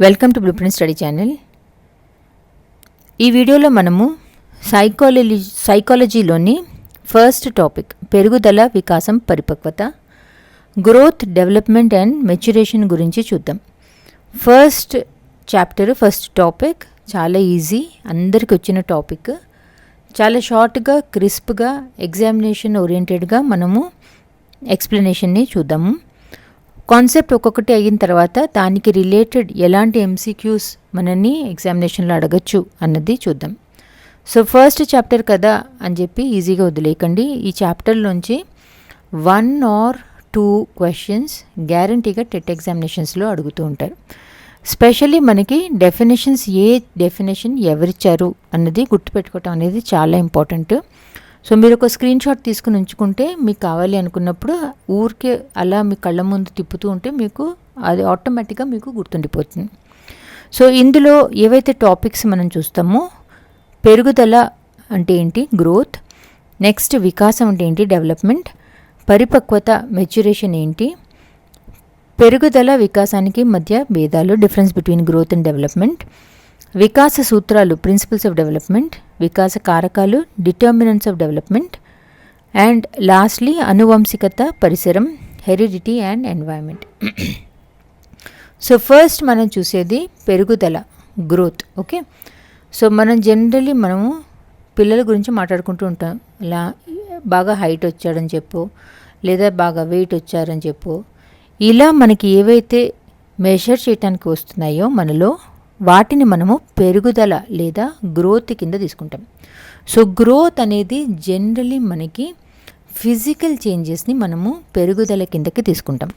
Welcome to Blueprint study channel ఈ వీడియోలో మనము సైకాలజీ సైకాలజీలోని ఫస్ట్ టాపిక్ పెరుగుదల వికాసం పరిపక్వత గ్రోత్ డెవలప్మెంట్ అండ్ మెచ్యురేషన్ గురించి చూద్దాం. ఫస్ట్ చాప్టర్ ఫస్ట్ టాపిక్ చాలా ఈజీ అందరికి వచ్చిన టాపిక్ చాలా షార్ట్గా క్రిస్ప్గా ఎగ్జామినేషన్ ఓరియంటెడ్గా మనము ఎక్స్ప్లెనేషన్ని చూద్దాము. కాన్సెప్ట్ ఒక్కొక్కటి అయిన తర్వాత దానికి రిలేటెడ్ ఎలాంటి ఎంసీక్యూస్ మనని ఎగ్జామినేషన్లో అడగచ్చు అన్నది చూద్దాం. సో ఫస్ట్ చాప్టర్ కదా అని చెప్పి ఈజీగా వదిలేయకండి. ఈ చాప్టర్లోంచి వన్ ఆర్ టూ క్వశ్చన్స్ గ్యారంటీగా టెట్ ఎగ్జామినేషన్స్లో అడుగుతూ ఉంటారు. స్పెషల్లీ మనకి డెఫినేషన్స్ ఏ డెఫినేషన్ ఎవరిచ్చారు అన్నది గుర్తుపెట్టుకోవటం అనేది చాలా ఇంపార్టెంట్. సో మీరు ఒక స్క్రీన్ షాట్ తీసుకుని ఉంచుకుంటే మీకు కావాలి అనుకున్నప్పుడు ఊరికే అలా మీ కళ్ళ ముందు తిప్పుతూ ఉంటే మీకు అది ఆటోమేటిక్గా మీకు గుర్తుండిపోతుంది. సో ఇందులో ఏవైతే టాపిక్స్ మనం చూస్తామో పెరుగుదల అంటే ఏంటి? గ్రోత్. నెక్స్ట్ వికాసం అంటే ఏంటి? డెవలప్మెంట్. పరిపక్వత మెచ్యురేషన్ ఏంటి? పెరుగుదల వికాసానికి మధ్య భేదాలు difference between growth and development. వికాస సూత్రాలు ప్రిన్సిపల్స్ ఆఫ్ డెవలప్మెంట్ వికాస కారకాలు determinants of development and lastly అనువంశికత పరిసరం heredity and environment so first మనం చూసేది పెరుగుదల గ్రోత్ ఓకే సో మనం జనరలీ మనము పిల్లల గురించి మాట్లాడుకుంటూ ఉంటాం. ఇలా బాగా హైట్ వచ్చాడని చెప్పు లేదా బాగా వెయిట్ వచ్చారని చెప్పు. ఇలా మనకి ఏవైతే మెషర్ చేయటానికి వస్తున్నాయో మనలో వాటిని మనము పెరుగుదల లేదా గ్రోత్ కింద తీసుకుంటాం. సో గ్రోత్ అనేది జనరలీ మనకి ఫిజికల్ చేంజెస్ని మనము పెరుగుదల కిందకి తీసుకుంటాం.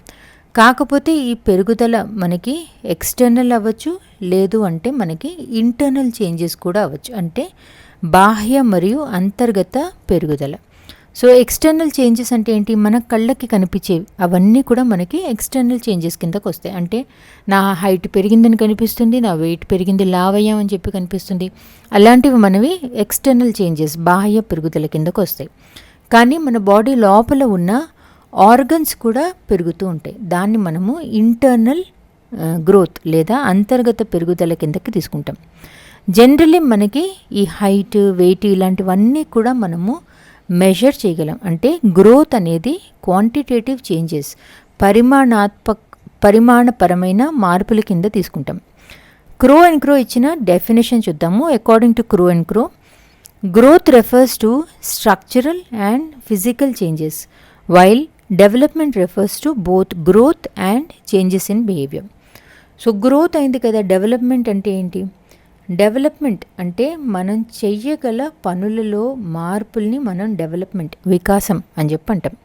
కాకపోతే ఈ పెరుగుదల మనకి ఎక్స్టర్నల్ అవ్వచ్చు లేదు అంటే మనకి ఇంటర్నల్ చేంజెస్ కూడా అవ్వచ్చు. అంటే బాహ్య మరియు అంతర్గత పెరుగుదల. సో ఎక్స్టర్నల్ చేంజెస్ అంటే ఏంటి? మన కళ్ళకి కనిపించేవి. అవన్నీ కూడా మనకి ఎక్స్టర్నల్ చేంజెస్ కిందకు వస్తాయి. అంటే నా హైట్ పెరిగిందని కనిపిస్తుంది నా వెయిట్ పెరిగింది లావ్ అయ్యామని చెప్పి కనిపిస్తుంది. అలాంటివి మనవి ఎక్స్టర్నల్ చేంజెస్ బాహ్య పెరుగుదల కిందకు వస్తాయి. కానీ మన బాడీ లోపల ఉన్న ఆర్గన్స్ కూడా పెరుగుతూ ఉంటాయి. దాన్ని మనము ఇంటర్నల్ గ్రోత్ లేదా అంతర్గత పెరుగుదల కిందకి తీసుకుంటాం. జనరలీ మనకి ఈ హైట్ వెయిట్ ఇలాంటివన్నీ కూడా మనము మెజర్ చేయగలం. అంటే గ్రోత్ అనేది క్వాంటిటేటివ్ చేంజెస్ పరిమాణాత్మక పరిమాణపరమైన మార్పుల కింద తీసుకుంటాం. క్రో అండ్ క్రో ఇచ్చిన డెఫినేషన్ చూద్దాము. According to Crow and Crow growth refers to structural and physical changes while development refers to both growth and changes in behaviour so growth అయింది కదా development అంటే ఏంటి? డెవలప్మెంట్ అంటే మనం చెయ్యగల పనులలో మార్పుల్ని మనం డెవలప్మెంట్ వికాసం అని చెప్పి అంటాం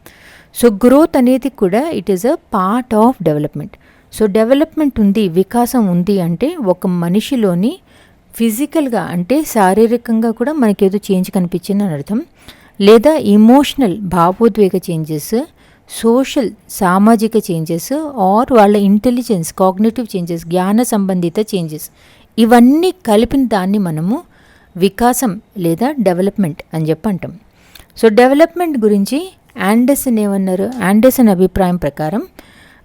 సో గ్రోత్ అనేది కూడా it is a part of development so development ఉంది వికాసం ఉంది అంటే ఒక మనిషిలోని ఫిజికల్గా అంటే శారీరకంగా కూడా మనకేదో చేంజ్ కనిపించింది అని అర్థం. లేదా ఇమోషనల్ భావోద్వేగ చేంజెస్ సోషల్ సామాజిక చేంజెస్ ఆర్ వాళ్ళ ఇంటెలిజెన్స్ కాగ్నేటివ్ చేంజెస్ జ్ఞాన సంబంధిత చేంజెస్ ఇవన్నీ కలిపిన దాన్ని మనము వికాసం లేదా డెవలప్మెంట్ అని చెప్పి అంటాం సో డెవలప్మెంట్ గురించి యాండర్సన్ ఏమన్నారు? యాండర్సన్ అభిప్రాయం ప్రకారం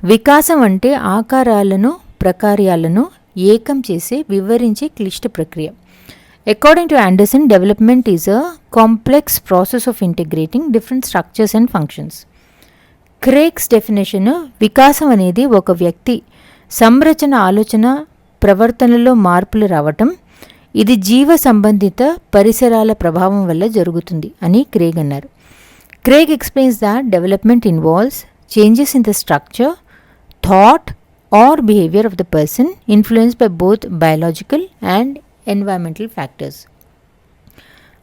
వికాసం అంటే ఆకారాలను ప్రకార్యాలను ఏకం చేసి వివరించే క్లిష్ట ప్రక్రియ. According to Anderson development is a complex process of integrating different structures and functions Craig's definition వికాసం అనేది ఒక వ్యక్తి సంరచన ఆలోచన ప్రవర్తనలో మార్పులు రావటం ఇది జీవ సంబంధిత పరిసరాల ప్రభావం వల్ల జరుగుతుంది అని క్రేగ్ అన్నారు. Craig explains that development involves changes in the structure thought or behaviour of the person influence by both biological and environmental factors.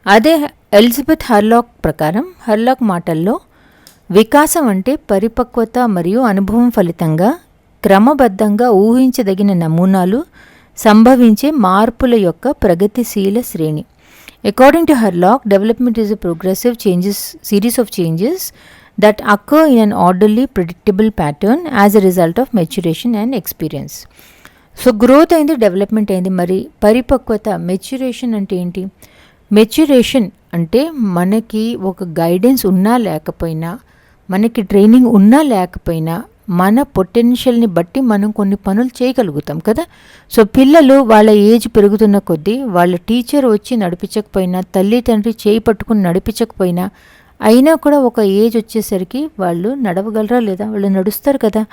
అదే ఎలిజబెత్ హర్లాక్ ప్రకారం హర్లాక్ మాటల్లో వికాసం అంటే పరిపక్వత మరియు అనుభవం ఫలితంగా క్రమబద్ధంగా ఊహించదగిన నమూనాలు సంభవించే మార్పుల యొక్క ప్రగతిశీల శ్రేణి. According to Hurlock development is a progressive changes series of changes that occur in an orderly predictable pattern as a result of maturation and experience so growth అయింది డెవలప్మెంట్ అయింది. మరి పరిపక్వత మెచ్యురేషన్ అంటే ఏంటి? మెచ్యురేషన్ అంటే మనకి ఒక గైడెన్స్ ఉన్నా లేకపోయినా మనకి ట్రైనింగ్ ఉన్నా లేకపోయినా మన పొటెన్షియల్ని బట్టి మనం కొన్ని పనులు చేయగలుగుతాం కదా? సో పిల్లలు వాళ్ళ ఏజ్ పెరుగుతున్న కొద్దీ వాళ్ళ టీచర్ వచ్చి నడిపించకపోయినా తల్లి తండ్రి చేయి పట్టుకుని నడిపించకపోయినా అయినా కూడా ఒక ఏజ్ వచ్చేసరికి వాళ్ళు నడవగలరా లేదా? వాళ్ళు నడుస్తారు కదా.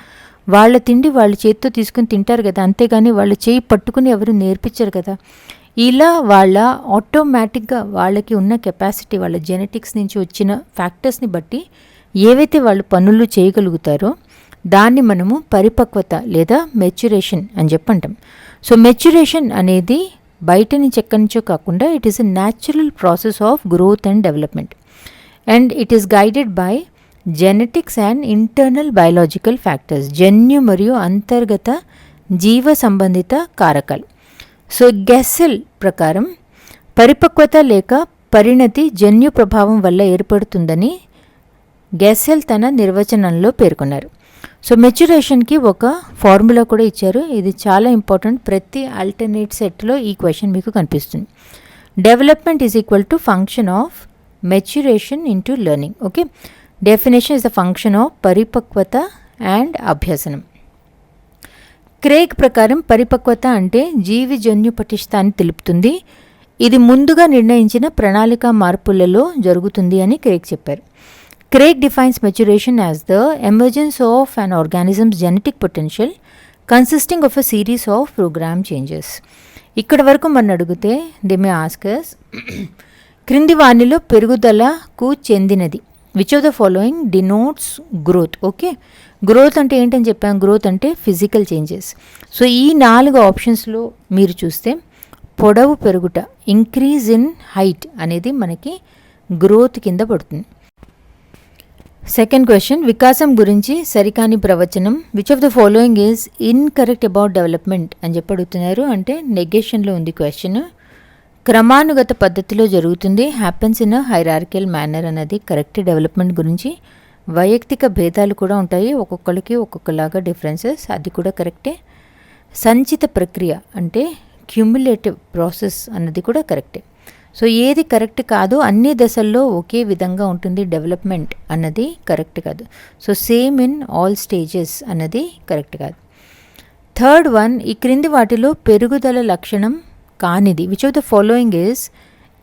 వాళ్ళ తిండి వాళ్ళ చేతితో తీసుకుని తింటారు కదా. అంతేగాని వాళ్ళ చేయి పట్టుకుని ఎవరు నేర్పించరు కదా. ఇలా వాళ్ళ ఆటోమేటిక్గా వాళ్ళకి ఉన్న కెపాసిటీ వాళ్ళ జెనెటిక్స్ నుంచి వచ్చిన ఫ్యాక్టర్స్ని బట్టి ఏవైతే వాళ్ళు పనులు చేయగలుగుతారో దాన్ని మనము పరిపక్వత లేదా మెచ్యురేషన్ అని చెప్పంటాం. సో మెచ్యురేషన్ అనేది బయట నుంచి ఎక్కడి నుంచో కాకుండా it is a natural process of growth and development and it is guided by genetics and internal biological factors జన్యు మరియు అంతర్గత జీవ సంబంధిత కారకాలు సో గెస్సెల్ ప్రకారం పరిపక్వత లేక పరిణతి జన్యు ప్రభావం వల్ల ఏర్పడుతుందని గెస్సెల్ తన నిర్వచనంలో పేర్కొన్నారు సో మెచ్యురేషన్కి ఒక ఫార్ములా కూడా ఇచ్చారు. ఇది చాలా ఇంపార్టెంట్ ప్రతి ఆల్టర్నేట్ సెట్లో ఈ క్వశ్చన్ మీకు కనిపిస్తుంది. Development is equal to function of maturation into learning okay definition is the function of పరిపక్వత అండ్ అభ్యసనం క్రేక్ ప్రకారం పరిపక్వత అంటే జీవి జన్యు పటిష్టాన్ని తెలుపుతుంది. ఇది ముందుగా నిర్ణయించిన ప్రణాళిక మార్పులలో జరుగుతుంది అని క్రేక్ చెప్పారు. Craig defines maturation as the emergence of an organism's genetic potential consisting of a series of program changes ఇక్కడ వరకు మనం అడిగితే ది మే ఆస్కర్స్ క్రింది వాణిలో పెరుగుదలకు చెందినది. Which of the following denotes growth okay growth అంటే ఏంటని చెప్పాం. గ్రోత్ అంటే ఫిజికల్ చేంజెస్ సో ఈ నాలుగు ఆప్షన్స్లో మీరు చూస్తే పొడవు పెరుగుట ఇంక్రీజ్ ఇన్ హైట్ అనేది మనకి గ్రోత్ కింద పడుతుంది. సెకండ్ క్వశ్చన్ వికాసం గురించి సరికాని ప్రవచనం. Which of the following is incorrect about development అని చెప్పి అడుగుతున్నారు. అంటే నెగేషన్లో ఉంది క్వశ్చన్ క్రమానుగత పద్ధతిలో జరుగుతుంది. హ్యాపెన్స్ ఇన్ హైరార్కియల్ మేనర్ అనేది కరెక్ట్ డెవలప్మెంట్ గురించి. వైయక్తిక భేదాలు కూడా ఉంటాయి. ఒక్కొక్కరికి ఒక్కొక్కలాగా డిఫరెన్సెస్ అది కూడా కరెక్టే సంచిత ప్రక్రియ అంటే క్యూములేటివ్ ప్రాసెస్ అన్నది కూడా కరెక్టే సో ఏది కరెక్ట్ కాదు అన్ని దశల్లో ఒకే విధంగా ఉంటుంది డెవలప్మెంట్ అన్నది కరెక్ట్ కాదు. So same in all stages అన్నది కరెక్ట్ కాదు. థర్డ్ వన్ ఈ క్రింది వాటిలో పెరుగుదల లక్షణం కానిది which of the following is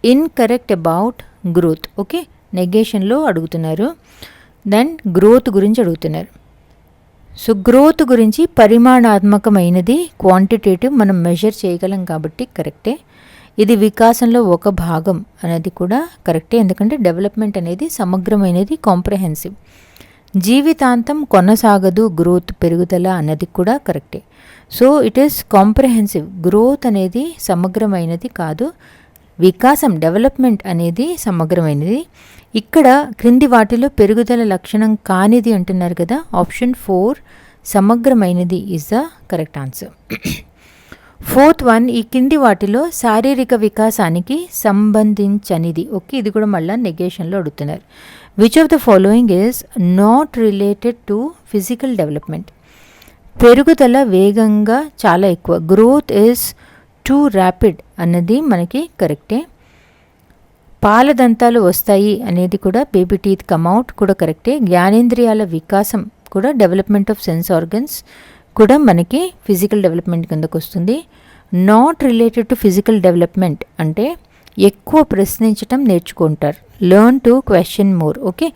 incorrect about growth okay నెగేషన్లో అడుగుతున్నారు. దెన్ గ్రోత్ గురించి అడుగుతున్నారు. సో గ్రోత్ గురించి పరిమాణాత్మకమైనది క్వాంటిటేటివ్ మనం మెజర్ చేయగలం కాబట్టి కరెక్టే ఇది వికాసంలో ఒక భాగం అనేది కూడా కరెక్టే. ఎందుకంటే డెవలప్మెంట్ అనేది సమగ్రమైనది కాంప్రహెన్సివ్. జీవితాంతం కొనసాగదు గ్రోత్ పెరుగుదల అన్నది కూడా కరెక్టే. So it is comprehensive. Growth అనేది సమగ్రమైనది కాదు వికాసం డెవలప్మెంట్ అనేది సమగ్రమైనది. ఇక్కడ క్రింది వాటిలో పెరుగుదల లక్షణం కానిది అంటున్నారు కదా option four సమగ్రమైనది is the correct answer fourth one ఈ కింది వాటిలో శారీరక వికాసానికి సంబంధించనిది. ఓకే ఇది కూడా మళ్ళీ నెగేషన్లో అడుగుతున్నారు. Which of the following is not related to physical development పెరుగుదల వేగంగా చాలా ఎక్కువ. గ్రోత్ ఈజ్ టూ ర్యాపిడ్ అన్నది మనకి కరెక్టే. పాలదంతాలు వస్తాయి అనేది కూడా బేబీ టీత్ కమ్అవుట్ కూడా కరెక్టే. జ్ఞానేంద్రియాల వికాసం కూడా డెవలప్మెంట్ ఆఫ్ సెన్స్ ఆర్గన్స్ కూడా మనకి ఫిజికల్ డెవలప్మెంట్ కిందకు వస్తుంది. Not related to physical development అంటే ఎక్కువ ప్రశ్నించటం నేర్చుకుంటారు. Learn to question more okay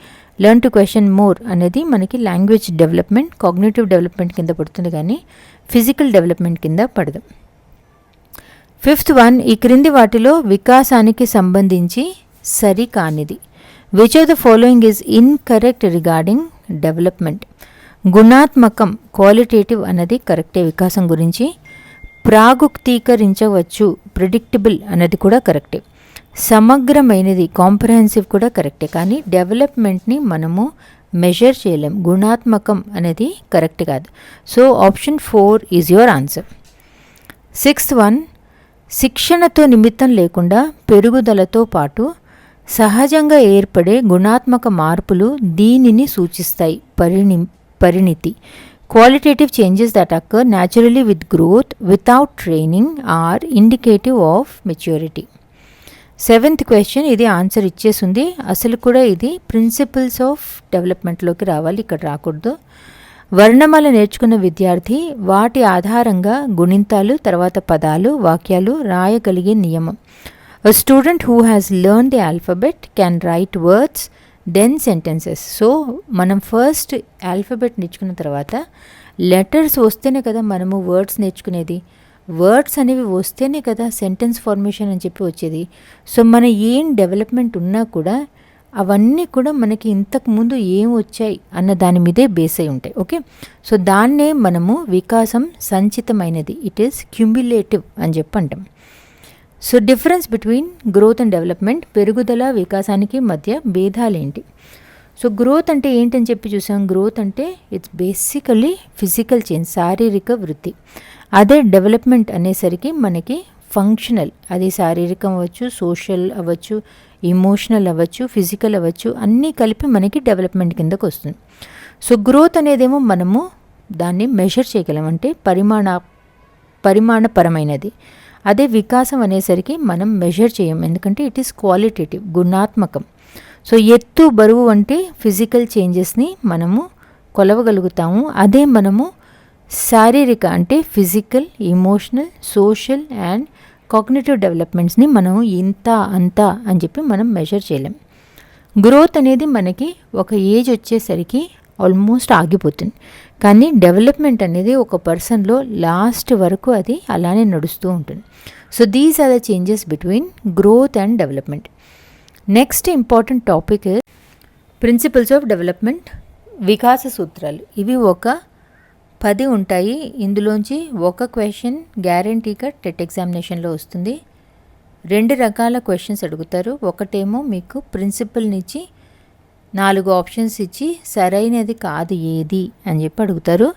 learn to question more అనేది మనకి లాంగ్వేజ్ డెవలప్మెంట్ కాగ్నేటివ్ డెవలప్మెంట్ కింద పడుతుంది కానీ ఫిజికల్ డెవలప్మెంట్ కింద పడదు. ఫిఫ్త్ వన్ ఈ క్రింది వాటిలో వికాసానికి సంబంధించి సరికానిది which of the following is incorrect regarding development గుణాత్మకం qualitative అన్నది కరెక్టే వికాసం గురించి. ప్రాగుక్తీకరించవచ్చు ప్రిడిక్టబుల్ అన్నది కూడా కరెక్టే సమగ్రమైనది కాంప్రహెన్సివ్ కూడా కరెక్టే కానీ డెవలప్మెంట్ని మనము మెజర్ చేయలేం. గుణాత్మకం అనేది కరెక్ట్ కాదు. So option four is your answer sixth one శిక్షణతో నిమిత్తం లేకుండా పెరుగుదలతో పాటు సహజంగా ఏర్పడే గుణాత్మక మార్పులు దీనిని సూచిస్తాయి. పరిణి పరిణితి. Qualitative changes that occur naturally with growth without training are indicative of maturity seventh question ఇది ఆన్సర్ ఇచ్చేసింది. అసలు కూడా ఇది ప్రిన్సిపల్స్ ఆఫ్ డెవలప్మెంట్లోకి రావాలి ఇక్కడ రాకూడదు. వర్ణమాల నేర్చుకున్న విద్యార్థి వాటి ఆధారంగా గుణింతాలు తర్వాత పదాలు వాక్యాలు రాయగలిగే నియమం. A student who has learn the alphabet can write words then sentences so మనం ఫస్ట్ ఆల్ఫబెట్ నేర్చుకున్న తర్వాత లెటర్స్ వస్తేనే కదా మనము వర్డ్స్ నేర్చుకునేది. వర్డ్స్ అనేవి వస్తేనే కదా సెంటెన్స్ ఫార్మేషన్ అని చెప్పి వచ్చేది. సో మన ఏం డెవలప్మెంట్ ఉన్నా కూడా అవన్నీ కూడా మనకి ఇంతకుముందు ఏం వచ్చాయి అన్న దాని మీదే బేస్ అయి ఉంటాయి. ఓకే సో దాన్నే మనము వికాసం సంచితమైనది. ఇట్ ఈస్ క్యుమ్యులేటివ్ అని చెప్పి అంటాం. So difference between growth and development పెరుగుదల వికాసానికి మధ్య భేదాలేంటి? సో గ్రోత్ అంటే ఏంటని చెప్పి చూసాం. గ్రోత్ అంటే ఇట్స్ బేసికలీ ఫిజికల్ చేంజ్ శారీరక వృద్ధి అదే డెవలప్మెంట్ అనేసరికి మనకి ఫంక్షనల్ అది శారీరకం అవ్వచ్చు సోషల్ అవ్వచ్చు ఇమోషనల్ అవ్వచ్చు ఫిజికల్ అవ్వచ్చు అన్నీ కలిపి మనకి డెవలప్మెంట్ కిందకు వస్తుంది. సో గ్రోత్ అనేదేమో మనము దాన్ని మెషర్ చేయగలం అంటే పరిమాణ పరిమాణపరమైనది. అదే వికాసం అనేసరికి మనం మెజర్ చేయం. ఎందుకంటే ఇట్ ఈస్ క్వాలిటేటివ్ గుణాత్మకం. సో ఎత్తు బరువు అంటే ఫిజికల్ చేంజెస్ని మనము కొలవగలుగుతాము. అదే మనము శారీరక అంటే physical emotional social and cognitive డెవలప్మెంట్స్ని మనం ఇంత అంత అని చెప్పి మనం మెజర్ చేయలేం. గ్రోత్ అనేది మనకి ఒక ఏజ్ వచ్చేసరికి ఆల్మోస్ట్ ఆగిపోతుంది. కానీ డెవలప్మెంట్ అనేది ఒక పర్సన్లో లాస్ట్ వరకు అది అలానే నడుస్తూ ఉంటుంది. So these are the changes between growth and development next important topic principles of development వికాస సూత్రాలు ఇవి ఒక పది ఉంటాయి. ఇందులోంచి ఒక క్వశ్చన్ గ్యారంటీగా టెట్ ఎగ్జామినేషన్లో వస్తుంది. రెండు రకాల క్వశ్చన్స్ అడుగుతారు. ఒకటేమో మీకు ప్రిన్సిపల్నిచ్చి నాలుగు ఆప్షన్స్ ఇచ్చి సరైనది కాదు ఏది అని చెప్పి అడుగుతారు.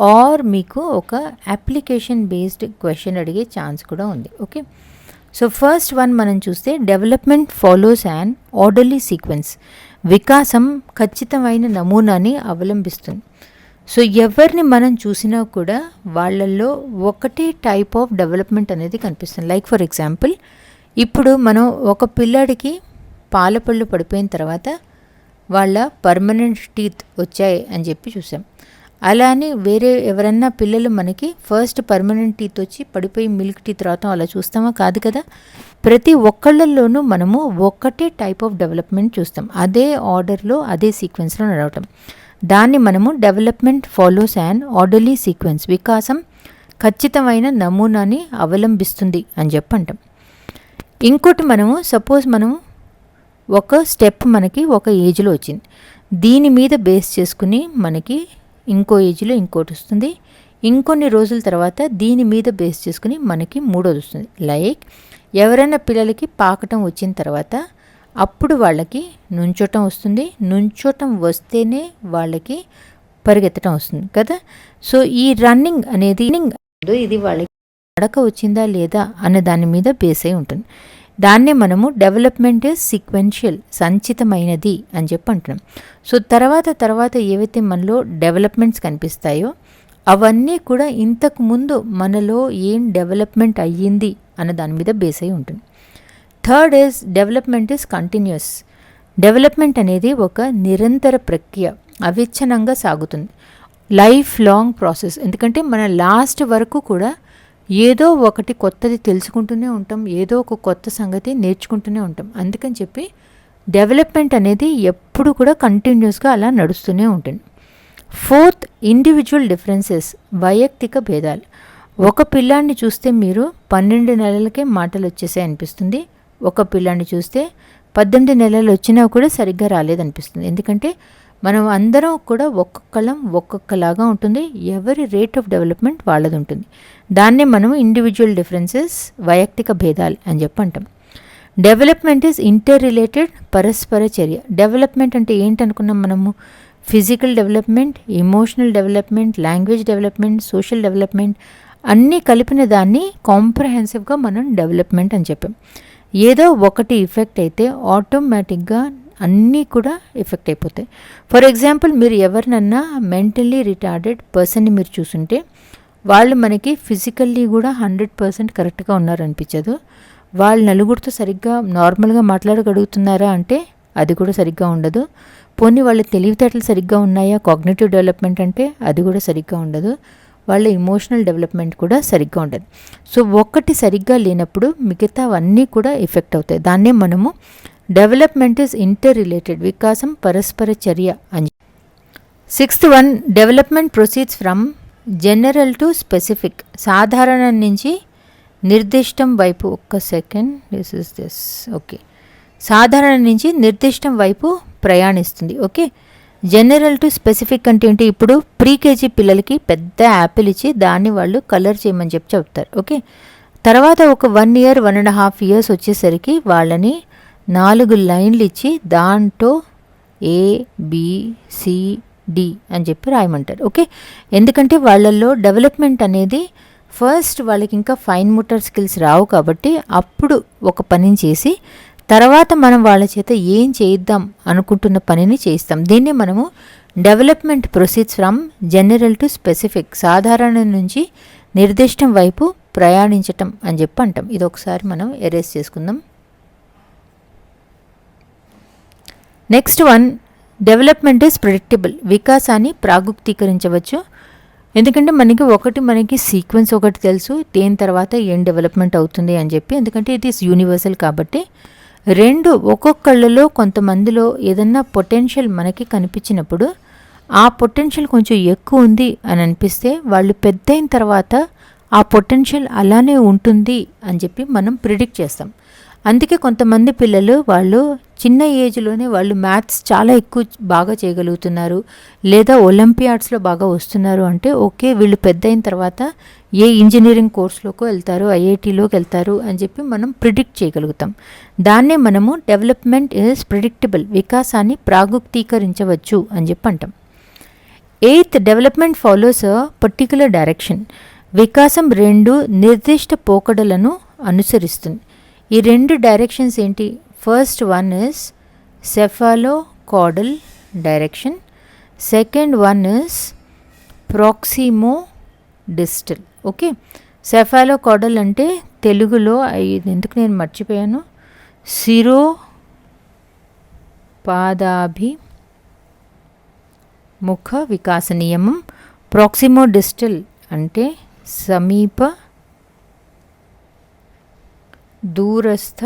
ఆర్ మీకు ఒక అప్లికేషన్ బేస్డ్ క్వశ్చన్ అడిగే ఛాన్స్ కూడా ఉంది. ఓకే? సో ఫస్ట్ వన్ మనం చూస్తే development follows an orderly sequence. వికాసం ఖచ్చితమైన నమూనాని అవలంబిస్తుంది. సో ఎవరిని మనం చూసినా కూడా వాళ్ళల్లో ఒకటే టైప్ ఆఫ్ డెవలప్మెంట్ అనేది కనిపిస్తుంది. లైక్ ఫర్ ఎగ్జాంపుల్ ఇప్పుడు మనం ఒక పిల్లాడికి పాలపళ్ళు పడిపోయిన తర్వాత వాళ్ళ పర్మనెంట్ టీత్ వచ్చాయి అని చెప్పి చూసాం. అలా అని వేరే ఎవరన్నా పిల్లలు మనకి ఫస్ట్ పర్మనెంట్ టీత్ వచ్చి పడిపోయి మిల్క్ టీత్ రావటం అలా చూస్తామా? కాదు కదా. ప్రతి ఒక్కళ్ళల్లోనూ మనము ఒక్కటే టైప్ ఆఫ్ డెవలప్మెంట్ చూస్తాం. అదే ఆర్డర్లో అదే సీక్వెన్స్లో నడవటం. దాన్ని మనము development follows an orderly sequence వికాసం ఖచ్చితమైన నమూనాని అవలంబిస్తుంది అని చెప్పి అంటాం. ఇంకోటి మనము సపోజ్ మనము ఒక స్టెప్ మనకి ఒక ఏజ్లో వచ్చింది. దీని మీద బేస్ చేసుకుని మనకి ఇంకో ఏజ్లో ఇంకోటి వస్తుంది. ఇంకొన్ని రోజుల తర్వాత దీని మీద బేస్ చేసుకుని మనకి మూడోది వస్తుంది. లైక్ ఎవరైనా పిల్లలకి పాకటం వచ్చిన తర్వాత అప్పుడు వాళ్ళకి నుంచోటం వస్తుంది. నుంచోటం వస్తేనే వాళ్ళకి పరిగెత్తడం వస్తుంది కదా? సో ఈ రన్నింగ్ అనేది ఇది వాళ్ళకి నడక వచ్చిందా లేదా అనే దాని మీద బేస్ అయి ఉంటుంది. దాన్నే మనము డెవలప్మెంట్ సీక్వెన్షియల్ సంచితమైనది అని చెప్పి అంటున్నాం. సో తర్వాత తర్వాత ఏవైతే మనలో డెవలప్మెంట్స్ కనిపిస్తాయో అవన్నీ కూడా ఇంతకు ముందు మనలో ఏం డెవలప్మెంట్ అయ్యింది అన్న దాని మీద బేస్ అయి ఉంటుంది. Third is development is continuous. Development అనేది ఒక నిరంతర ప్రక్రియ అవిచ్ఛనంగా సాగుతుంది. Life long process. ఎందుకంటే మన లాస్ట్ వరకు కూడా ఏదో ఒకటి కొత్తది తెలుసుకుంటూనే ఉంటాం ఏదో ఒక కొత్త సంగతి నేర్చుకుంటూనే ఉంటాం. అందుకని చెప్పి డెవలప్మెంట్ అనేది ఎప్పుడు కూడా కంటిన్యూస్గా అలా నడుస్తూనే ఉంటుంది. ఫోర్త్ ఇండివిజువల్ డిఫరెన్సెస్ వైయక్తిక భేదాలు. ఒక పిల్లాన్ని చూస్తే మీరు పన్నెండు నెలలకే మాటలు వచ్చేసాయి అనిపిస్తుంది. ఒక పిల్లాన్ని చూస్తే పద్దెనిమిది నెలలు వచ్చినా కూడా సరిగ్గా రాలేదనిపిస్తుంది. ఎందుకంటే మనం అందరం కూడా ఒక్కొక్కలం ఒక్కొక్కలాగా ఉంటుంది. ఎవరి రేట్ ఆఫ్ డెవలప్మెంట్ వాళ్ళది ఉంటుంది. దాన్నే మనం ఇండివిజువల్ డిఫరెన్సెస్ వైయక్తిక భేదాలు అని చెప్పి అంటాం. డెవలప్మెంట్ ఈజ్ ఇంటర్ రిలేటెడ్ పరస్పర చర్య. డెవలప్మెంట్ అంటే ఏంటనుకున్నాం మనము? Physical development emotional development language development social development అన్నీ కలిపిన దాన్ని కాంప్రహెన్సివ్గా మనం డెవలప్మెంట్ అని చెప్పాం. ఏదో ఒకటి ఇఫెక్ట్ అయితే ఆటోమేటిక్గా అన్నీ కూడా ఎఫెక్ట్ అయిపోతాయి. ఫర్ ఎగ్జాంపుల్ మీరు ఎవరినన్నా మెంటల్లీ రిటార్డెడ్ పర్సన్ని మీరు చూసుంటే వాళ్ళు మనకి ఫిజికల్లీ కూడా హండ్రెడ్ పర్సెంట్ కరెక్ట్గా ఉన్నారనిపించదు. వాళ్ళు నలుగురితో సరిగ్గా నార్మల్గా మాట్లాడగలుగుతున్నారా అంటే అది కూడా సరిగ్గా ఉండదు. పోనీ వాళ్ళ తెలివితేటలు సరిగ్గా ఉన్నాయా? కాగ్నేటివ్ డెవలప్మెంట్ అంటే అది కూడా సరిగ్గా ఉండదు. వాళ్ళ ఇమోషనల్ డెవలప్మెంట్ కూడా సరిగ్గా ఉండదు. సో ఒక్కటి సరిగ్గా లేనప్పుడు మిగతావన్నీ కూడా ఎఫెక్ట్ అవుతాయి. దాన్నే మనము డెవలప్మెంట్ ఇస్ ఇంటర్ రిలేటెడ్ వికాసం పరస్పర చర్య అని. Sixth one development proceeds from general to specific. సాధారణం నుంచి నిర్దిష్టం వైపు ఒక్క second this is this okay సాధారణ నుంచి నిర్దిష్టం వైపు ప్రయాణిస్తుంది ఓకే జనరల్ టు స్పెసిఫిక్ అంటే ఏంటి? ఇప్పుడు ప్రీ కేజీ పిల్లలకి పెద్ద యాపిల్ ఇచ్చి దాన్ని వాళ్ళు కలర్ చేయమని చెప్పి చెప్తారు ఓకే తర్వాత ఒక one year one and half years వచ్చేసరికి వాళ్ళని నాలుగు లైన్లు ఇచ్చి దాంట్లో ఏ డి అని చెప్పి రాయమంటారు. ఓకే? ఎందుకంటే వాళ్ళల్లో డెవలప్మెంట్ అనేది ఫస్ట్ వాళ్ళకి ఇంకా ఫైన్ మోటార్ స్కిల్స్ రావు కాబట్టి అప్పుడు ఒక పనిని చేసి తర్వాత మనం వాళ్ళ చేత ఏం చేయిద్దాం అనుకుంటున్న పనిని చేస్తాం దీన్ని మనము development proceeds from general to specific సాధారణ నుంచి నిర్దిష్టం వైపు ప్రయాణించటం అని చెప్పి అంటాం. ఇది ఒకసారి మనం ఎరేస్ చేసుకుందాం. Next one development is predictable వికాసాన్ని ప్రాగుప్తీకరించవచ్చు. ఎందుకంటే మనకి ఒకటి మనకి సీక్వెన్స్ ఒకటి తెలుసు దేని తర్వాత ఏం డెవలప్మెంట్ అవుతుంది అని చెప్పి. ఎందుకంటే ఇది యూనివర్సల్ కాబట్టి రెండు ఒక్కొక్కళ్ళలో కొంతమందిలో ఏదన్నా పొటెన్షియల్ మనకి కనిపించినప్పుడు ఆ పొటెన్షియల్ కొంచెం ఎక్కువ ఉంది అని అనిపిస్తే వాళ్ళు పెద్ద అయిన తర్వాత ఆ పొటెన్షియల్ అలానే ఉంటుంది అని చెప్పి మనం ప్రిడిక్ట్ చేస్తాం. అందుకే కొంతమంది పిల్లలు వాళ్ళు చిన్న ఏజ్లోనే వాళ్ళు మ్యాథ్స్ చాలా ఎక్కువ బాగా చేయగలుగుతున్నారు. లేదా ఒలింపియాడ్స్లో బాగా వస్తున్నారు అంటే ఓకే వీళ్ళు పెద్ద అయిన తర్వాత ఏ ఇంజనీరింగ్ కోర్సులోకి వెళ్తారు ఐఐటీలోకి వెళ్తారు అని చెప్పి మనం ప్రిడిక్ట్ చేయగలుగుతాం. దాన్నే మనము డెవలప్మెంట్ ఇస్ ప్రిడిక్టబుల్ వికాసాన్ని ప్రాగుక్తీకరించవచ్చు అని చెప్పి అంటాం. Eighth development follows particular direction. వికాసం రెండు నిర్దిష్ట పోకడలను అనుసరిస్తుంది. ఈ రెండు డైరెక్షన్స్ ఏంటి? First one is cephalocaudal direction second one is proximodistal okay cephalocaudal అంటే తెలుగులో ఇది ఎందుకు నేను మర్చిపోయాను? సిరో పాదాభి ముఖ వికాస నియమం ప్రాక్సిమో డిస్టల్ అంటే సమీప దూరస్థ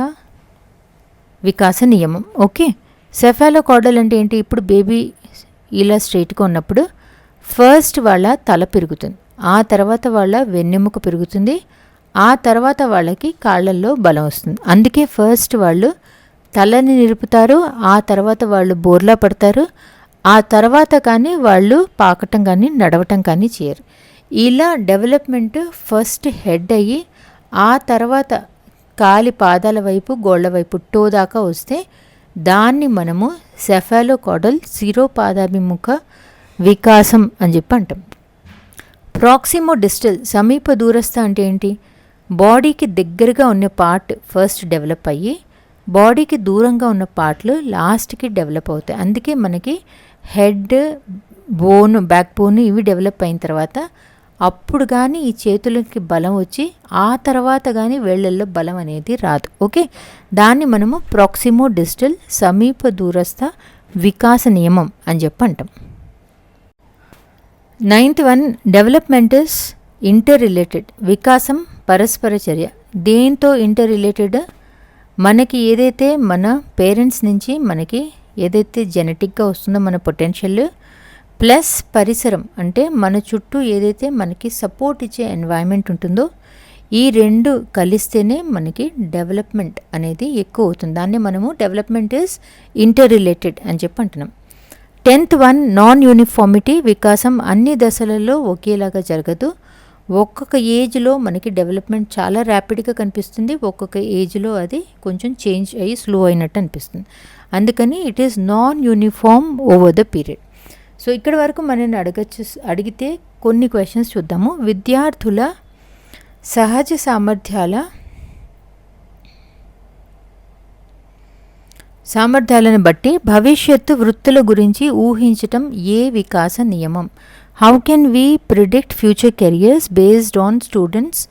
వికాస నియమం. ఓకే? సెఫాలోకాడల్ అంటే ఏంటి? ఇప్పుడు బేబీ ఇలా స్ట్రైట్గా ఉన్నప్పుడు ఫస్ట్ వాళ్ళ తల పెరుగుతుంది. ఆ తర్వాత వాళ్ళ వెన్నెముక పెరుగుతుంది. ఆ తర్వాత వాళ్ళకి కాళ్ళల్లో బలం వస్తుంది. అందుకే ఫస్ట్ వాళ్ళు తలని నిలుపుతారు ఆ తర్వాత వాళ్ళు బోర్లా పడతారు ఆ తర్వాత కానీ వాళ్ళు పాకటం కానీ నడవటం కానీ చేయరు. ఇలా డెవలప్మెంట్ ఫస్ట్ హెడ్ అయ్యి ఆ తర్వాత కాలి పాదాల వైపు గోళ్ళ వైపు టో దాకా వస్తే దాన్ని మనము సెఫాలోకాడల్ శిరోపాదాభిముఖ వికాసం అని చెప్పి అంటాం. ప్రాక్సిమో డిస్టల్ సమీప దూరస్థ అంటే ఏంటి? బాడీకి దగ్గరగా ఉన్న పార్ట్ ఫస్ట్ డెవలప్ అయ్యి బాడీకి దూరంగా ఉన్న పార్ట్లు లాస్ట్కి డెవలప్ అవుతాయి. అందుకే మనకి హెడ్ బోన్ బ్యాక్ బోన్ ఇవి డెవలప్ అయిన తర్వాత అప్పుడు కానీ ఈ చేతులకి బలం వచ్చి ఆ తర్వాత కానీ వేళ్ళల్లో బలం అనేది రాదు. ఓకే? దాన్ని మనము ప్రాక్సిమో డిజిటల్ సమీప దూరస్థ వికాస నియమం అని చెప్పి అంటాం. Ninth one development is interrelated వికాసం పరస్పర చర్య. దేంతో ఇంటర్ రిలేటెడ్ మనకి ఏదైతే మన పేరెంట్స్ నుంచి మనకి ఏదైతే జెనెటిక్గా వస్తుందో మన పొటెన్షియల్ ప్లస్ పరిసరం అంటే మన చుట్టూ ఏదైతే మనకి సపోర్ట్ ఇచ్చే ఎన్వైర్మెంట్ ఉంటుందో ఈ రెండు కలిస్తేనే మనకి డెవలప్మెంట్ అనేది ఎక్కువ అవుతుంది. దాన్ని మనము డెవలప్మెంట్ ఇస్ ఇంటర్ రిలేటెడ్ అని చెప్పి అంటున్నాం. టెన్త్ వన్ నాన్ యూనిఫార్మిటీ వికాసం అన్ని దశలలో ఒకేలాగా జరగదు. ఒక్కొక్క ఏజ్లో మనకి డెవలప్మెంట్ చాలా ర్యాపిడ్గా కనిపిస్తుంది. ఒక్కొక్క ఏజ్లో అది కొంచెం చేంజ్ అయ్యి స్లో అయినట్టు అనిపిస్తుంది. అందుకని it is non uniform over the period so ఇక్కడ వరకు మనల్ని అడగచ్చు అడిగితే కొన్ని క్వశ్చన్స్ చూద్దాము. విద్యార్థుల సహజ సామర్థ్యాల సామర్థ్యాలను బట్టి భవిష్యత్తు వృత్తుల గురించి ఊహించటం ఏ వికాస నియమం? How can we predict future careers based on students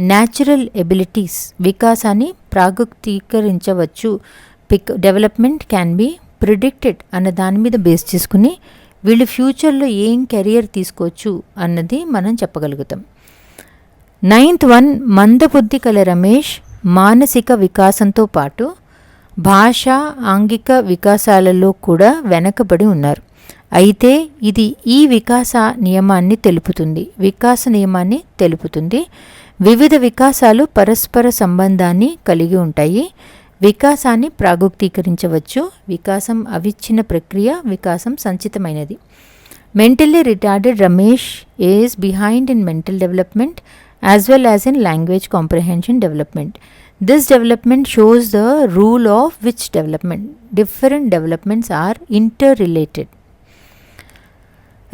natural abilities వికాసాన్ని ప్రాగుక్తీకరించవచ్చు pick development can be predicted అన్న దాని మీద బేస్ చేసుకుని వీళ్ళు ఫ్యూచర్లో ఏం కెరియర్ తీసుకోవచ్చు అన్నది మనం చెప్పగలుగుతాం. నైన్త్ వన్ మందబుద్ధి కల రమేష్ మానసిక వికాసంతో పాటు భాష ఆంగిక వికాసాలలో కూడా వెనకబడి ఉన్నారు. అయితే ఇది ఈ వికాస నియమాన్ని తెలుపుతుంది. వికాస నియమాన్ని తెలుపుతుంది. వివిధ వికాసాలు పరస్పర సంబంధాన్ని కలిగి ఉంటాయి. వికాసాన్ని ప్రాగుక్తీకరించవచ్చు. వికాసం అవిచ్ఛిన్న ప్రక్రియ వికాసం సంచితమైనది. Mentally retarded Ramesh age behind in mental development as well as in language comprehension development this development shows the rule of which development different developments are interrelated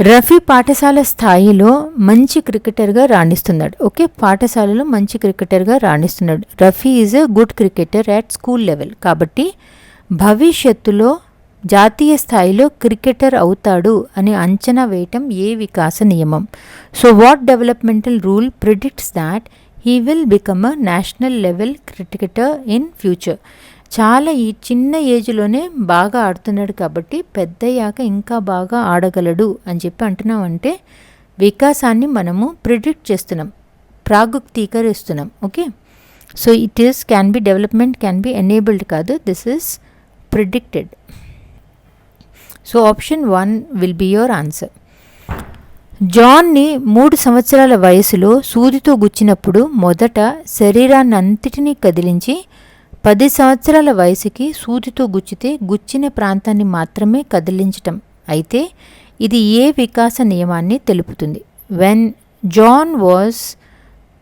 Rafi పాఠశాల స్థాయిలో మంచి క్రికెటర్గా రాణిస్తున్నాడు. ఓకే? పాఠశాలలో మంచి క్రికెటర్గా రాణిస్తున్నాడు. Rafi is a good cricketer at school level. కాబట్టి భవిష్యత్తులో జాతీయ స్థాయిలో క్రికెటర్ అవుతాడు అని అంచనా వేయటం ఏ వికాస నియమం? So what developmental rule predicts that he will become a national level cricketer in future? చాలా ఈ చిన్న ఏజ్లోనే బాగా ఆడుతున్నాడు కాబట్టి పెద్దయ్యాక ఇంకా బాగా ఆడగలడు అని చెప్పి అంటున్నామంటే వికాసాన్ని మనము ప్రిడిక్ట్ చేస్తున్నాం. ప్రాగుక్తీకరిస్తున్నాం okay? So it is can be development can be enabled కాదు. This is predicted so option one will be your answer జాన్ని మూడు సంవత్సరాల వయసులో సూదితో గుచ్చినప్పుడు మొదట శరీరాన్ని అంతటినీ కదిలించి పది సంవత్సరాల వయసుకి సూదితో గుచ్చితే గుచ్చిన ప్రాంతాన్ని మాత్రమే కదిలించటం. అయితే ఇది ఏ వికాస నియమాన్ని తెలుపుతుంది? When John was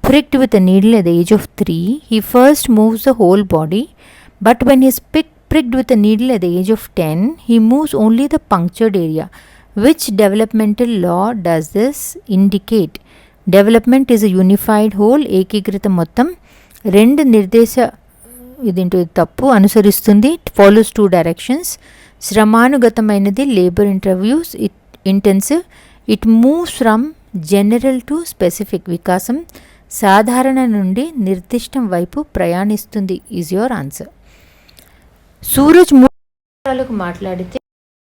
pricked with needle at age of three he first moves the whole body but when he's pick pricked with needle at age of ten he moves only the punctured area which developmental law does this indicate development is a unified whole ఏకీకృత మొత్తం. రెండు నిర్దేశ ఇదేంటో తప్పు? అనుసరిస్తుంది follows two directions శ్రమానుగతమైనది labour interviews it intensive it moves from general to specific వికాసం. సాధారణ నుండి నిర్దిష్టం వైపు ప్రయాణిస్తుంది ఈజ్ యువర్ ఆన్సర్ సూరజ్ మూడు మాట్లాడితే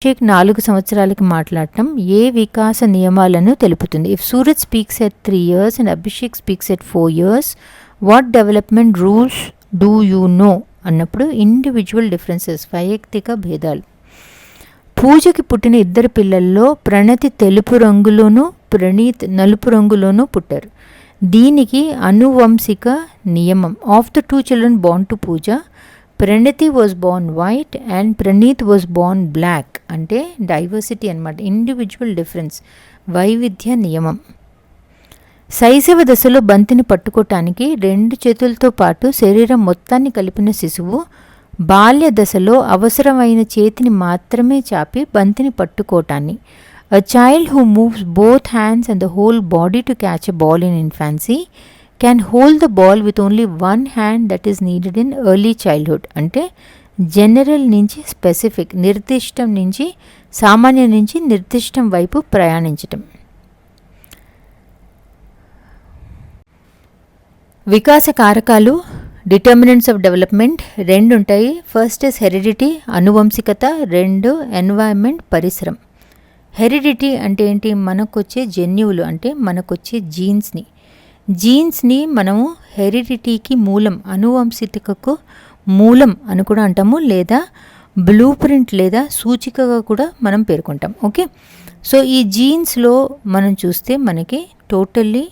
అభిషేక్ నాలుగు సంవత్సరాలకు మాట్లాడటం ఏ వికాస నియమాలను తెలుపుతుంది? If Suraj speaks at three years and Abhishek speaks at four years what development rules do you know అన్నప్పుడు ఇండివిజువల్ డిఫరెన్సెస్ వైయక్తిక భేదాలు. పూజకి పుట్టిన ఇద్దరు పిల్లల్లో ప్రణతి తెలుపు రంగులోనూ ప్రణీత్ నలుపు రంగులోనూ పుట్టారు. దీనికి అనువంశిక నియమం. Of the two children born to Pooja Pranathi was born white and Pranith was born black అంటే డైవర్సిటీ అనమాట ఇండివిజువల్ డిఫరెన్స్ వైవిధ్య నియమం. శైశవ దశలో బంతిని పట్టుకోవటానికి రెండు చేతులతో పాటు శరీరం మొత్తాన్ని కలిపిన శిశువు బాల్య దశలో అవసరమైన చేతిని మాత్రమే చాపి బంతిని పట్టుకోటాన్ని. A child who moves both hands and the whole body to catch a ball in infancy can hold the ball with only one hand that is needed in early childhood అంటే జనరల్ నుంచి specific నిర్దిష్టం నుంచి సామాన్యం నుంచి నిర్దిష్టం వైపు ప్రయాణించటం. వికాస కారకాలు determinants of development రెండు ఉంటాయి ఫస్ట్ ఇస్ హెరిడిటీ అనువంశికత రెండు ఎన్వైర్న్మెంట్ పరిసరం. హెరిడిటీ అంటే ఏంటి? మనకొచ్చే జన్యువులు అంటే మనకొచ్చే జీన్స్ని జీన్స్ని మనము హెరిడిటీకి మూలం అనువంశికకు మూలం అని కూడా అంటాము లేదా బ్లూ ప్రింట్ లేదా సూచికగా కూడా మనం పేర్కొంటాం. ఓకే సో ఈ జీన్స్లో మనం చూస్తే మనకి టోటల్లీ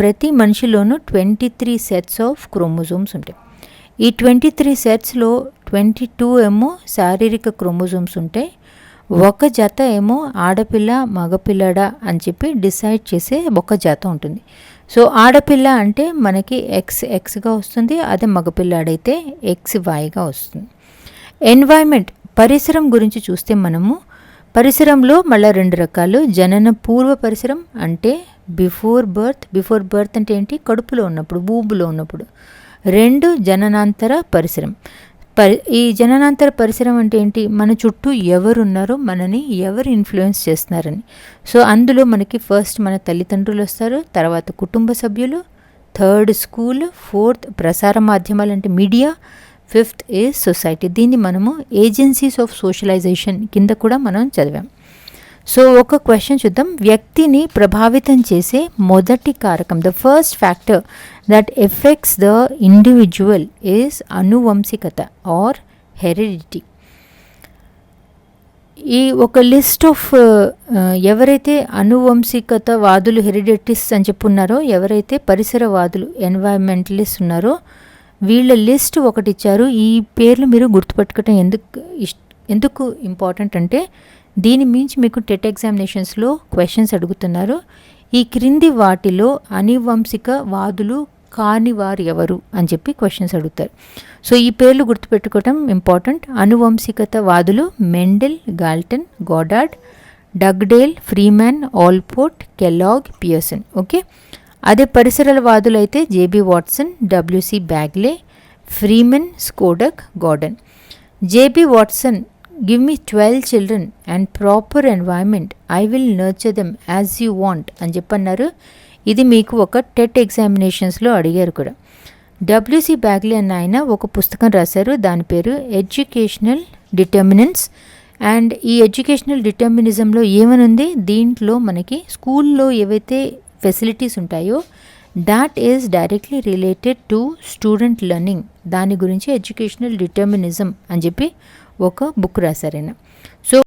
ప్రతి మనిషిలోనూ twenty three sets of chromosomes ఉంటాయి. ఈ ట్వంటీ త్రీ సెట్స్లో ట్వంటీ టూ ఏమో శారీరక క్రోమోజోమ్స్ ఉంటాయి. ఒక జత ఏమో ఆడపిల్ల మగపిల్లడా అని చెప్పి డిసైడ్ చేసే ఒక జత ఉంటుంది. సో ఆడపిల్ల అంటే మనకి ఎక్స్ ఎక్స్గా వస్తుంది. అదే మగపిల్లాడైతే ఎక్స్ వైగా వస్తుంది. ఎన్వైర్మెంట్ పరిసరం గురించి చూస్తే మనము పరిసరంలో మళ్ళీ రెండు రకాలు. జనన పూర్వ పరిసరం అంటే బిఫోర్ బర్త్ బిఫోర్ బర్త్ అంటే ఏంటి? కడుపులో ఉన్నప్పుడు ఊబులో ఉన్నప్పుడు. రెండు జననాంతర పరిసరం. పరి ఈ జననాంతర పరిసరం అంటే ఏంటి? మన చుట్టూ ఎవరున్నారో మనని ఎవరు ఇన్ఫ్లుయెన్స్ చేస్తున్నారని. సో అందులో మనకి ఫస్ట్ మన తల్లిదండ్రులు వస్తారు తర్వాత కుటుంబ సభ్యులు థర్డ్ స్కూల్ ఫోర్త్ ప్రసార మాధ్యమాలు అంటే మీడియా ఫిఫ్త్ ఈజ్ సొసైటీ దీన్ని మనము ఏజెన్సీస్ ఆఫ్ సోషలైజేషన్ కింద కూడా మనం చదివాం. సో ఒక క్వశ్చన్ చూద్దాం. వ్యక్తిని ప్రభావితం చేసే మొదటి కారకం the first factor that affects the individual is అనువంశికత or heredity ఈ ఒక లిస్ట్ ఆఫ్ uh, uh, ఎవరైతే అనువంశికత వాదులు హెరిడిటిస్ అని చెప్పున్నారో ఎవరైతే పరిసరవాదులు ఎన్వైరన్మెంటలిస్ట్ ఉన్నారో వీళ్ళ లిస్ట్ ఒకటి ఇచ్చారు. ఈ పేర్లు మీరు గుర్తుపెట్టుకోవటం ఎందుకు ఇష్ ఎందుకు ఇంపార్టెంట్ అంటే దీని మించి మీకు టెట్ ఎగ్జామినేషన్స్లో క్వశ్చన్స్ అడుగుతున్నారు. ఈ క్రింది వాటిలో అనివంశిక వాదులు కాని వారు ఎవరు అని చెప్పి క్వశ్చన్స్ అడుగుతారు. సో ఈ పేర్లు గుర్తుపెట్టుకోవటం ఇంపార్టెంట్. అనువంశికత వాదులు Mendel Galton Goddard Dugdale Freeman Allport Kellogg Pearson. Okay? అదే పరిసరాల వాదులు అయితే J B Watson W C Bagley Freeman Skodak Gordon. J B Watson give me twelve children and proper environment I will nurture them as you want అని చెప్పన్నారు. ఇది మీకు ఒక TET ఎగ్జామినేషన్స్లో అడిగారు కూడా. డబ్ల్యూసి బ్యాగ్లీ అన్న ఆయన ఒక పుస్తకం రాశారు. దాని పేరు ఎడ్యుకేషనల్ డిటర్మినెన్స్ అండ్ ఈ ఎడ్యుకేషనల్ డిటర్మినిజంలో ఏమనుంది? దీంట్లో మనకి స్కూల్లో ఏవైతే ఫెసిలిటీస్ ఉంటాయో that is directly related to student learning దాని గురించి ఎడ్యుకేషనల్ డిటర్మినిజం అని చెప్పి ఒక బుక్ రాశారైనా సో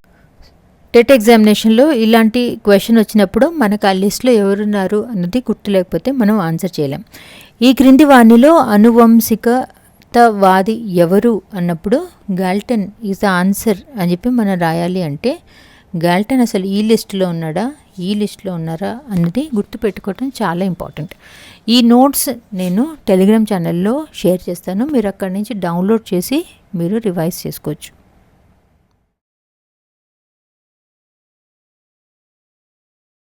టెట్ ఎగ్జామినేషన్లో ఇలాంటి క్వశ్చన్ వచ్చినప్పుడు మనకు ఆ లిస్ట్లో ఎవరున్నారు అన్నది గుర్తు లేకపోతే మనం ఆన్సర్ చేయలేం. ఈ క్రింది వాణిలో అనువంశికతవాది ఎవరు అన్నప్పుడు గాల్టన్ ఈజ్ ద ఆన్సర్ అని చెప్పి మనం రాయాలి అంటే గాల్టన్ అసలు ఈ లిస్టులో ఉన్నాడా ఈ లిస్టులో ఉన్నారా అన్నది గుర్తుపెట్టుకోవటం చాలా ఇంపార్టెంట్ ఈ నోట్స్ నేను టెలిగ్రామ్ ఛానల్లో షేర్ చేస్తాను. మీరు అక్కడి నుంచి డౌన్లోడ్ చేసి మీరు రివైజ్ చేసుకోవచ్చు.